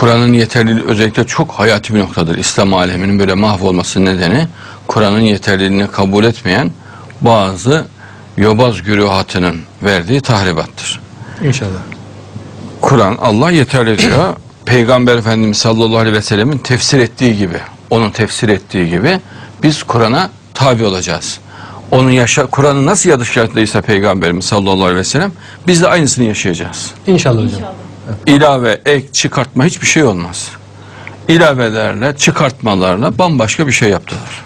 Kur'an'ın yeterliliği özellikle çok hayati bir noktadır. İslam aleminin böyle mahvolması nedeni Kur'an'ın yeterliliğini kabul etmeyen bazı yobaz güruhatının verdiği tahribattır. İnşallah. Kur'an Allah yeterli diyor. Peygamber Efendimiz sallallahu aleyhi ve sellemin tefsir ettiği gibi, onun tefsir ettiği gibi biz Kur'an'a tabi olacağız. Onun yaşa Kur'an'ı nasıl yaşattıysa Peygamberimiz sallallahu aleyhi ve sellem biz de aynısını yaşayacağız. İnşallah hocam. İlave, ek, çıkartma hiçbir şey olmaz. İlavelerle, çıkartmalarla bambaşka bir şey yaptılar.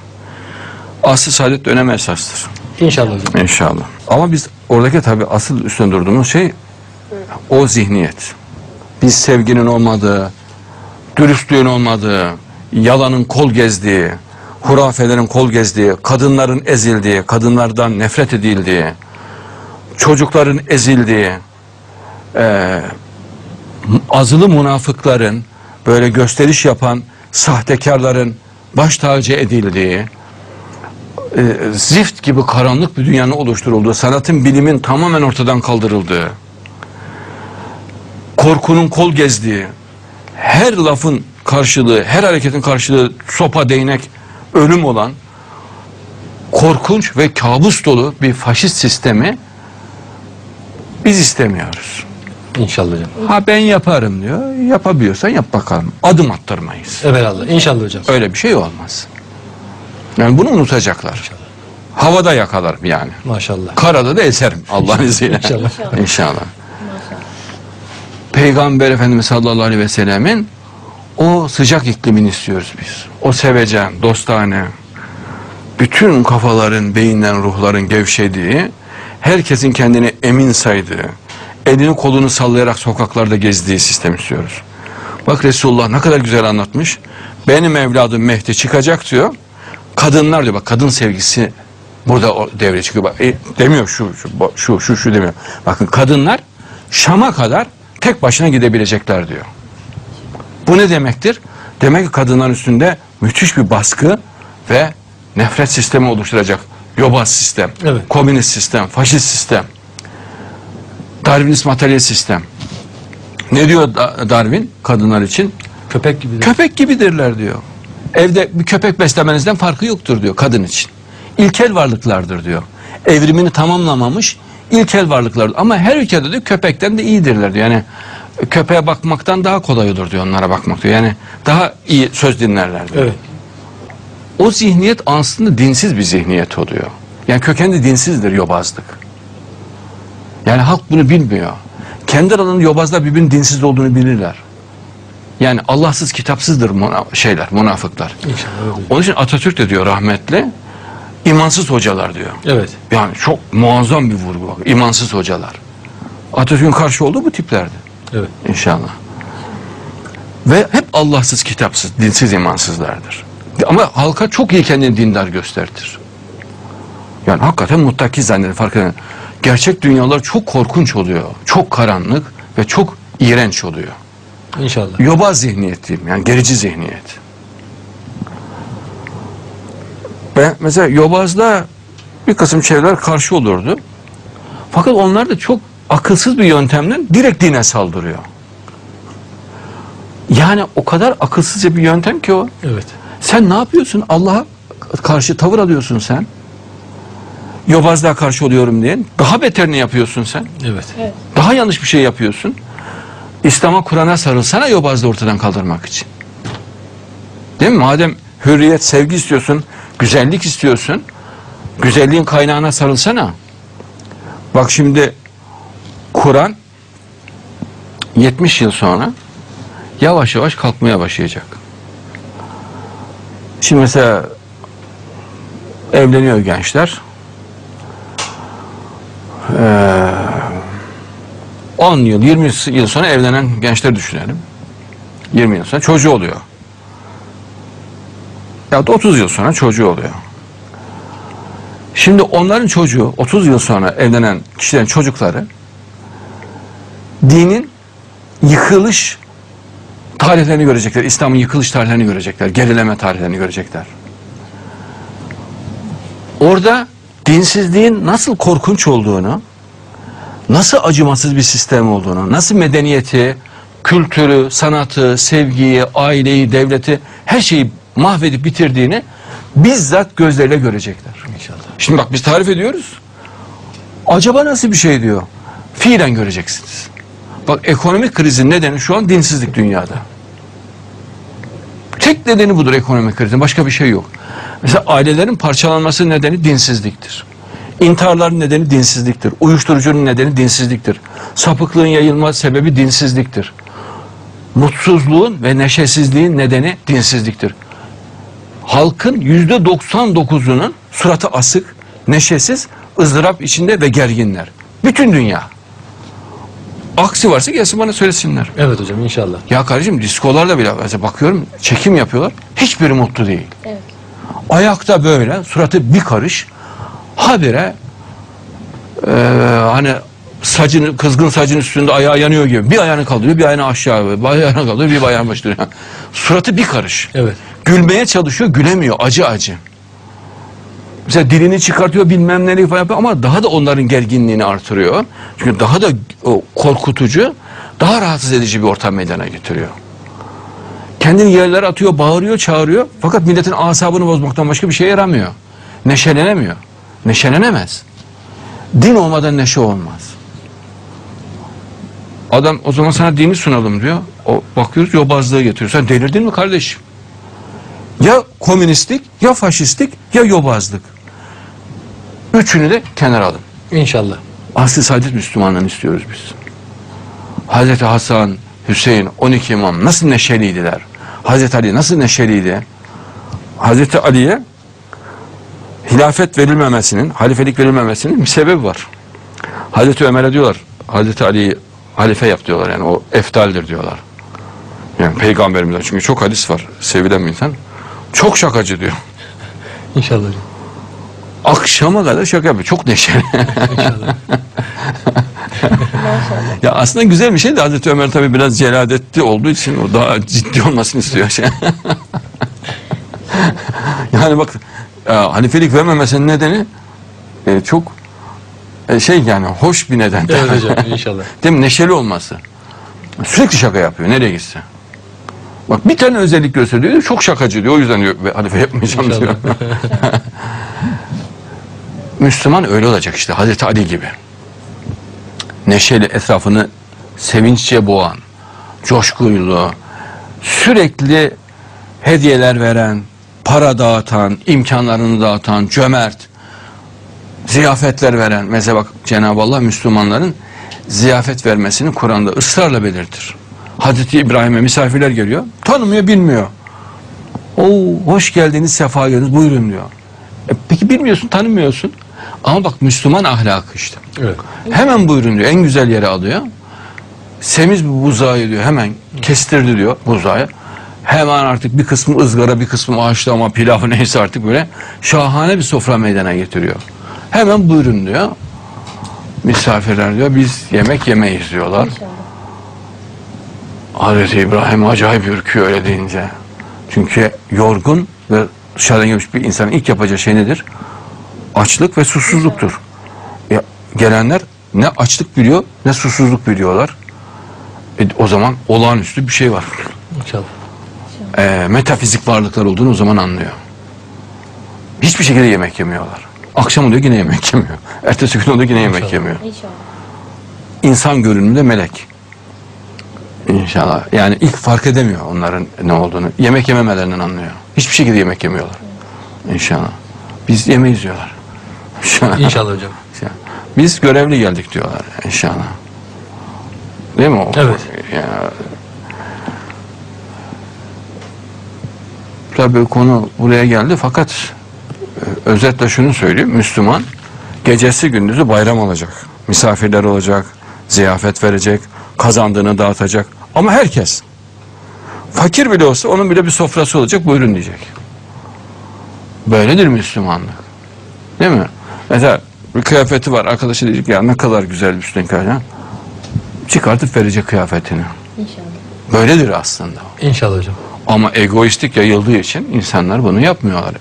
Asıl saadet dönem esastır. İnşallah hocam. İnşallah. Ama biz oradaki tabii asıl üstüne durduğumuz şey o zihniyet. Biz sevginin olmadığı, dürüstlüğün olmadığı, yalanın kol gezdiği, hurafelerin kol gezdiği, kadınların ezildiği, kadınlardan nefret edildiği, çocukların ezildiği, eee, azılı münafıkların, böyle gösteriş yapan sahtekarların baş tacı edildiği, e, zift gibi karanlık bir dünyanın oluşturulduğu, sanatın, bilimin tamamen ortadan kaldırıldığı, korkunun kol gezdiği, her lafın karşılığı, her hareketin karşılığı sopa, değnek, ölüm olan korkunç ve kabus dolu bir faşist sistemi biz istemiyoruz. İnşallah hocam. Ha ben yaparım diyor. Yapabiliyorsan yap bakalım. Adım attırmayız. Evelallah. İnşallah hocam. Öyle bir şey olmaz. Yani bunu unutacaklar. Havada yakalarım yani. Maşallah. Karada da eserim Allah'ın izniyle. İnşallah. İnşallah. Peygamber Efendimiz sallallahu aleyhi ve sellemin o sıcak iklimini istiyoruz biz. O sevecen, dostane, bütün kafaların, beyinlerin, ruhların gevşediği, herkesin kendini emin saydığı, elini kolunu sallayarak sokaklarda gezdiği sistem istiyoruz. Bak Resulullah ne kadar güzel anlatmış. Benim evladım Mehdi çıkacak diyor. Kadınlar diyor bak kadın sevgisi burada o devreye çıkıyor. Bak, e, demiyor şu şu, şu şu şu demiyor. Bakın kadınlar Şam'a kadar tek başına gidebilecekler diyor. Bu ne demektir? Demek ki kadınların üstünde müthiş bir baskı ve nefret sistemi oluşturacak. Yobaz sistem, Evet. komünist sistem, faşist sistem, Darwinist materyalist sistem. Ne diyor Da- Darwin kadınlar için? Köpek gibi. de. Köpek gibidirler diyor. Evde bir köpek beslemenizden farkı yoktur diyor kadın için. İlkel varlıklardır diyor. Evrimini tamamlamamış ilkel varlıklardır. Ama her ülkede de köpekten de iyidirler diyor. Yani köpeğe bakmaktan daha kolay olur diyor onlara bakmak diyor. Yani daha iyi söz dinlerler diyor. Evet. O zihniyet aslında dinsiz bir zihniyet oluyor. Yani kökeni dinsizdir yobazlık. Yani halk bunu bilmiyor. Kendi aralarında yobazlar birbirinin dinsiz olduğunu bilirler. Yani Allahsız kitapsızdır muna- şeyler, münafıklar. Onun için Atatürk de diyor rahmetli, imansız hocalar diyor. Evet. Yani çok muazzam bir vurgu bak, imansız hocalar. Atatürk'ün karşı olduğu bu tiplerdi Evet. inşallah. Ve hep Allahsız, kitapsız, dinsiz, imansızlardır. Ama halka çok iyi kendini dindar göstertir. Yani hakikaten muttaki zanneder fark eden. Gerçek dünyalar çok korkunç oluyor. Çok karanlık ve çok iğrenç oluyor. İnşallah. Yobaz zihniyet diyeyim yani gerici zihniyet. Ve mesela yobazda bir kısım şeyler karşı olurdu. Fakat onlar da çok akılsız bir yöntemden direkt dine saldırıyor. Yani o kadar akılsızca bir yöntem ki o. Evet. Sen ne yapıyorsun? Allah'a karşı tavır alıyorsun sen. Yobazlığa karşı oluyorum diye. Daha beterini yapıyorsun sen. Evet. Daha yanlış bir şey yapıyorsun. İslam'a Kur'an'a sarılsana yobazlığı ortadan kaldırmak için. Değil mi? Madem hürriyet, sevgi istiyorsun, güzellik istiyorsun, güzelliğin kaynağına sarılsana. Bak şimdi Kur'an 70 yıl sonra yavaş yavaş kalkmaya başlayacak. Şimdi mesela evleniyor gençler. Ee, 10 yıl, 20 yıl sonra evlenen gençler düşünelim. 20 yıl sonra çocuğu oluyor. Ya da 30 yıl sonra çocuğu oluyor. Şimdi onların çocuğu 30 yıl sonra evlenen kişilerin çocukları dinin yıkılış tarihlerini görecekler. İslam'ın yıkılış tarihlerini görecekler. Gerileme tarihlerini görecekler. Orada dinsizliğin nasıl korkunç olduğunu, nasıl acımasız bir sistem olduğunu, nasıl medeniyeti kültürü, sanatı, sevgiyi, aileyi, devleti her şeyi mahvedip bitirdiğini bizzat gözleriyle görecekler. İnşallah. Şimdi bak biz tarif ediyoruz. Acaba nasıl bir şey diyor? Fiilen göreceksiniz. Bak ekonomik krizin nedeni şu an dinsizlik dünyada. Tek nedeni budur ekonomik krizin. Başka bir şey yok. Mesela ailelerin parçalanması nedeni dinsizliktir. İntiharların nedeni dinsizliktir. Uyuşturucunun nedeni dinsizliktir. Sapıklığın yayılma sebebi dinsizliktir. Mutsuzluğun ve neşesizliğin nedeni dinsizliktir. Halkın yüzde 99'unun suratı asık, neşesiz, ızdırap içinde ve gerginler. Bütün dünya. Aksi varsa gelsin bana söylesinler. Evet hocam inşallah. Ya kardeşim diskolarda bile mesela bakıyorum çekim yapıyorlar. Hiçbiri mutlu değil. Evet. Ayakta böyle suratı bir karış habire eee, hani sacını kızgın sacın üstünde ayağı yanıyor gibi. Bir ayağını kaldırıyor, bir ayağını aşağı, bir ayağını kaldırıyor, bir ayağını başlıyor. Suratı bir karış. Evet. Gülmeye çalışıyor, gülemiyor. Acı acı. Mesela dilini çıkartıyor bilmem neleri falan yapıyor ama daha da onların gerginliğini artırıyor. Çünkü daha da o, korkutucu, daha rahatsız edici bir ortam meydana getiriyor. Kendini yerlere atıyor, bağırıyor, çağırıyor. Fakat milletin asabını bozmaktan başka bir şey yaramıyor. Neşelenemiyor. Neşelenemez. Din olmadan neşe olmaz. Adam o zaman sana dini sunalım diyor. O bakıyoruz yobazlığı getiriyor. Sen delirdin mi kardeşim? Ya komünistlik, ya faşistlik, ya yobazlık. Üçünü de kenara alın. İnşallah. Aslı saadet Müslümanlığını istiyoruz biz. Hazreti Hasan, Hüseyin, 12 imam nasıl neşeliydiler? Hazreti Ali nasıl neşeliydi? Hazreti Ali'ye hilafet verilmemesinin, halifelik verilmemesinin bir sebebi var. Hazreti Ömer'e diyorlar, Hazreti Ali'yi halife yap diyorlar yani o eftaldir diyorlar. Yani peygamberimizden çünkü çok hadis var sevilen bir insan. Çok şakacı diyor. İnşallah. Akşama kadar şaka yapıyor. Çok neşeli. İnşallah. Ya aslında güzel bir şey de Hazreti Ömer tabii biraz celadetli olduğu için o daha ciddi olmasını istiyor. Şey. yani bak e, halifelik vermemesinin nedeni e, çok e, şey yani hoş bir neden. evet hocam inşallah. Değil mi? Neşeli olması. Sürekli şaka yapıyor nereye gitse. Bak bir tane özellik gösteriyor. Çok şakacı diyor. O yüzden diyor "Ve halife yapmayacağım diyor. İnşallah. Müslüman öyle olacak işte Hazreti Ali gibi. Neşeli etrafını sevinççe boğan, coşkuyla, sürekli hediyeler veren, para dağıtan, imkanlarını dağıtan, cömert, ziyafetler veren. Mesela bak Cenab-ı Allah Müslümanların ziyafet vermesini Kur'an'da ısrarla belirtir. Hazreti İbrahim'e misafirler geliyor, tanımıyor, bilmiyor. Oo, hoş geldiniz, sefa geldiniz, buyurun diyor. E, peki bilmiyorsun, tanımıyorsun. Ama bak Müslüman ahlakı işte. Evet. Hemen buyurun diyor, en güzel yere alıyor. Semiz bir buzağı diyor, hemen kestirdi diyor buzağı. Hemen artık bir kısmı ızgara, bir kısmı haşlama, pilav neyse artık böyle şahane bir sofra meydana getiriyor. Hemen buyurun diyor. Misafirler diyor, biz yemek yemeyiz diyorlar. İnşallah. Hazreti İbrahim acayip ürküyor öyle deyince. Çünkü yorgun ve dışarıdan gelmiş bir insanın ilk yapacağı şey nedir? Açlık ve susuzluktur. Ya, gelenler ne açlık biliyor ne susuzluk biliyorlar. E, o zaman olağanüstü bir şey var. İnşallah. E, metafizik varlıklar olduğunu o zaman anlıyor. Hiçbir şekilde yemek yemiyorlar. Akşam oluyor yine yemek yemiyor. Ertesi gün oluyor yine yemek İnşallah. yemiyor. İnşallah. İnsan görünümünde melek. İnşallah. Yani ilk fark edemiyor onların ne olduğunu. Yemek yememelerinden anlıyor. Hiçbir şekilde yemek yemiyorlar. İnşallah. Biz yemeyiz diyorlar. İnşallah. Hocam. Biz görevli geldik diyorlar inşallah. Değil mi? o? Evet. Ya, tabii konu buraya geldi fakat e, özetle şunu söyleyeyim. Müslüman gecesi gündüzü bayram olacak. Misafirler olacak, ziyafet verecek, kazandığını dağıtacak. Ama herkes fakir bile olsa onun bile bir sofrası olacak buyurun diyecek. Böyledir Müslümanlık. Değil mi? Mesela bir kıyafeti var. Arkadaşı diyecek ya ne kadar güzel bir üstün kıyafet. Çıkartıp verecek kıyafetini. İnşallah. Böyledir aslında. İnşallah hocam. Ama egoistik yayıldığı için insanlar bunu yapmıyorlar.